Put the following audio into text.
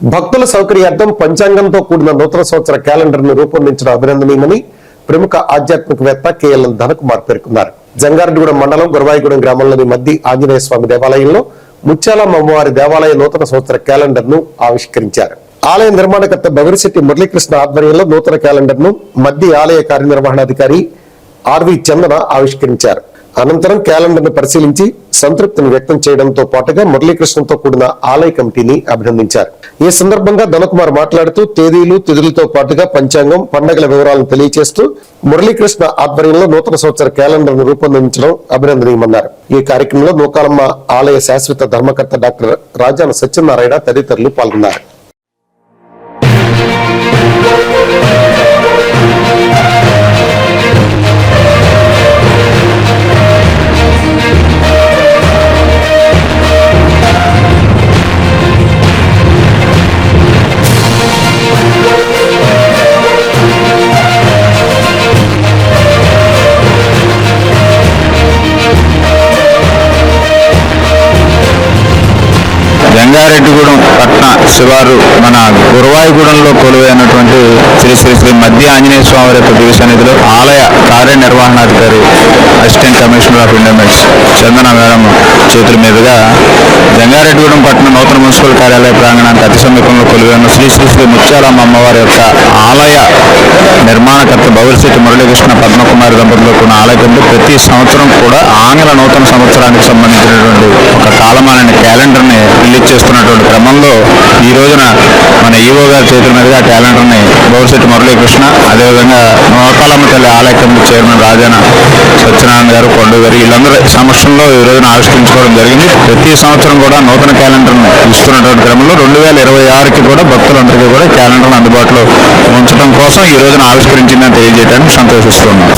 భక్తుల సౌకర్యార్థం పంచాంగంతో కూడిన నూతన సంవత్సర క్యాలెండర్ను రూపొందించడం అభినందనీయమని ప్రముఖ ఆధ్యాత్మికవేత్త కేఎల్ ధనకుమార్ పేర్కొన్నారు. జంగారెడ్డిగూడెం మండలం గురవాయిగూడెం గ్రామంలోని మద్ది ఆంజనేయ స్వామి దేవాలయంలో ముత్యాలమ్మ అమ్మవారి దేవాలయ నూతన సంవత్సర క్యాలెండర్ను ఆవిష్కరించారు. ఆలయ నిర్మాణకర్త బవిరిశెట్టి మురళీకృష్ణ ఆధ్వర్యంలో నూతన క్యాలెండర్ను మద్ది ఆలయ కార్యనిర్వహణాధికారి ఆర్వి చందన ఆవిష్కరించారు. అనంతరం క్యాలెండర్ను పరిశీలించి సంతృప్తిని వ్యక్తం చేయడంతో పాటుగా మురళీకృష్ణతో కూడిన ఆలయ కమిటీని అభినందించారు. ఈ సందర్భంగా ధనకుమార్ మాట్లాడుతూ తేదీలు తిథులతో పాటుగా పంచాంగం పండగల వివరాలను తెలియజేస్తూ మురళీకృష్ణ ఆధ్వర్యంలో నూతన సంవత్సర క్యాలెండర్ను రూపొందించడం అభినందనీయమన్నారు. ఈ కార్యక్రమంలో నూకాలమ్మ ఆలయ శాశ్వత ధర్మకర్త డాక్టర్ రాజాన సత్యనారాయణ తదితరులు పాల్గొన్నారు. జంగారెడ్డిగూడెం పట్న శివారు మన గురువాయిగూడెంలో కొలువైనటువంటి శ్రీ శ్రీ శ్రీ మధ్య ఆంజనేయ స్వామి యొక్క దివ్య సన్నిధిలో ఆలయ కార్యనిర్వహణాధికారి assistant commissioner of endowments Chandana madam చేతుల మీదుగా జంగారెడ్డిగూడెం పట్టణ నూతన మున్సిపల్ కార్యాలయ ప్రాంగణానికి అతి సమీపంలో కొలువైన శ్రీ శ్రీ శ్రీ ముత్యాలమ్మ అమ్మవారి యొక్క ఆలయ నిర్మాణకర్త భవిష్యత్తు మురళీకృష్ణ పద్మకుమారి దంపతులు కొన్ని ఆలయంలో ప్రతి సంవత్సరం కూడా ఆంగ్ల నూతన సంవత్సరానికి సంబంధించినటువంటి ఒక కాలమాన క్యాలెండర్ని చేస్తున్నటువంటి క్రమంలో ఈ రోజున మన ఈవో గారి చేతుల మీదుగా ఆ క్యాలెండర్ని భవిష్యత్తు మురళీకృష్ణ అదేవిధంగా నోకాలమ్మ తల్లి ఆలయ కమిటీ చైర్మన్ రాజాన సత్యనారాయణ గారు కొండ గారు వీళ్ళందరి సమక్షంలో ఈ రోజున ఆవిష్కరించుకోవడం జరిగింది. ప్రతి సంవత్సరం కూడా నూతన క్యాలెండర్ని ఇస్తున్నటువంటి క్రమంలో రెండు వేల ఇరవై ఆరుకి కూడా భక్తులందరికీ కూడా క్యాలెండర్ను అందుబాటులో ఉంచడం కోసం ఈ రోజున ఆవిష్కరించిందని తెలియజేయడానికి సంతోషిస్తున్నాం.